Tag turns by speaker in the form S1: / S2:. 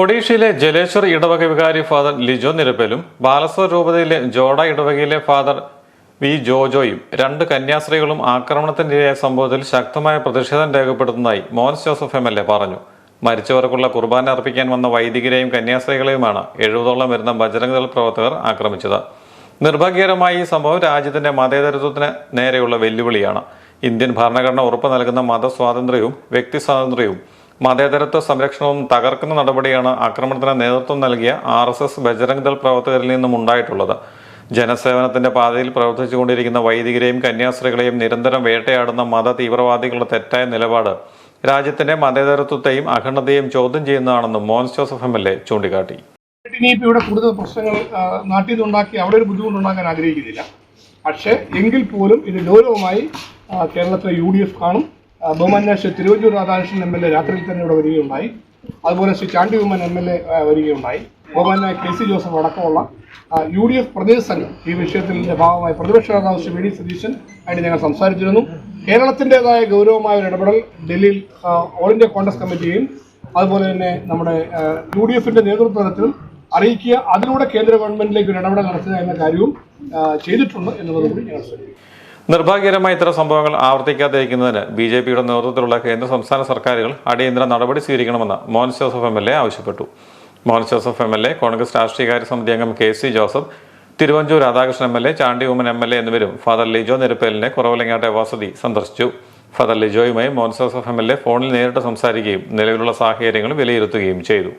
S1: ഒഡീഷയിലെ ജലേശ്വർ ഇടവക വികാരി ഫാദർ ലിജോ നിരപ്പലും ബാലസ്വർ രൂപതയിലെ ജോഡ ഇടവകയിലെ ഫാദർ വി ജോജോയും രണ്ട് കന്യാസ്ത്രീകളും ആക്രമണത്തിനിരയായ സംഭവത്തിൽ ശക്തമായ പ്രതിഷേധം രേഖപ്പെടുത്തുന്നതായി Mons Joseph M L A പറഞ്ഞു. മരിച്ചവർക്കുള്ള കുർബാന അർപ്പിക്കാൻ വന്ന വൈദികരെയും കന്യാസ്ത്രീകളെയുമാണ് എഴുപതോളം വരുന്ന ബജരംഗദൾ പ്രവർത്തകർ ആക്രമിച്ചത്. നിർഭാഗ്യകരമായി ഈ സംഭവം രാജ്യത്തിന്റെ മതേതരത്വത്തിന് നേരെയുള്ള വെല്ലുവിളിയാണ്. ഇന്ത്യൻ ഭരണഘടന ഉറപ്പു നൽകുന്ന മതസ്വാതന്ത്ര്യവും വ്യക്തി സ്വാതന്ത്ര്യവും മതേതരത്വ സംരക്ഷണവും തകർക്കുന്ന നടപടിയാണ് ആക്രമണത്തിന് നേതൃത്വം നൽകിയ R S S Bajrang Dal പ്രവർത്തകരിൽ നിന്നും ഉണ്ടായിട്ടുള്ളത്. ജനസേവനത്തിന്റെ പാതയിൽ പ്രവർത്തിച്ചുകൊണ്ടിരിക്കുന്ന വൈദികരെയും കന്യാസ്ത്രീകളെയും നിരന്തരം വേട്ടയാടുന്ന മത തീവ്രവാദികളുടെ തെറ്റായ നിലപാട് രാജ്യത്തിന്റെ മതേതരത്വത്തെയും അഖണ്ഡതയും ചോദ്യം ചെയ്യുന്നതാണെന്നും Mons Joseph M L A ചൂണ്ടിക്കാട്ടി.
S2: ഇവിടെ കൂടുതൽ പ്രശ്നങ്ങൾ നാട്ടിൽ നിന്നുണ്ടാക്കി അവിടെ ഒരു ബുദ്ധിമുട്ടുണ്ടാക്കാൻ ആഗ്രഹിക്കുന്നില്ല. പക്ഷേ എങ്കിൽ പോലും ഇത് ഗൗരവമായി കേരളത്തിലെ യു ഡി എഫ് കാണും. ബഹുമാന്യ Shri Thiruvanchoor Radhakrishnan M L A രാത്രിയിൽ തന്നെ ഇവിടെ വരികയുണ്ടായി. അതുപോലെ Shri Chandy Oommen M L A വരികയുണ്ടായി. ബഹുമാന്യ കെ സി ജോസഫ് അടക്കമുള്ള യു ഡി എഫ് പ്രതിനിധി സംഘം ഈ വിഷയത്തിൽ ഭാഗമായി പ്രതിപക്ഷ നേതാവ് ശ്രീ വി ഡി സതീശൻ ആയിട്ട് ഞങ്ങൾ സംസാരിച്ചിരുന്നു. കേരളത്തിന്റെതായ ഗൗരവമായ ഒരു ഇടപെടൽ ഡൽഹിയിൽ ഓൾ ഇന്ത്യ കോൺഗ്രസ് കമ്മിറ്റിയും അതുപോലെ തന്നെ നമ്മുടെ യു ഡി എഫിന്റെ നേതൃത്വത്തിലും അറിയിക്കുക അതിലൂടെ കേന്ദ്ര ഗവൺമെന്റിലേക്ക് ഒരു ഇടപെടൽ നടത്തുക എന്ന കാര്യവും ചെയ്തിട്ടുണ്ട് എന്നുള്ളത് കൂടി ഞങ്ങൾ ശ്രദ്ധിക്കും
S1: നിർഭാഗ്യകരമായ ഇത്തരം സംഭവങ്ങൾ ആവർത്തിക്കാതിരിക്കുന്നതിന് ബി ജെ പിയുടെ നേതൃത്വത്തിലുള്ള കേന്ദ്ര സംസ്ഥാന സർക്കാരുകൾ അടിയന്തര നടപടി സ്വീകരിക്കണമെന്ന് Mons Joseph M L A ആവശ്യപ്പെട്ടു. Mons Joseph M L A Congress രാഷ്ട്രീയകാര്യ സമിതി അംഗം K C Joseph Thiruvanchoor Radhakrishnan M L A Chandy Oommen M L A എന്നിവരും ഫാദർ ലിജോ നിരപ്പേലിനെ കുറവലങ്ങാട്ടെ വസതി സന്ദർശിച്ചു. Father ലിജോയുമായി Mons Joseph M L A ഫോണിൽ നേരിട്ട് സംസാരിക്കുകയും നിലവിലുള്ള സാഹചര്യങ്ങൾ വിലയിരുത്തുകയും ചെയ്തു.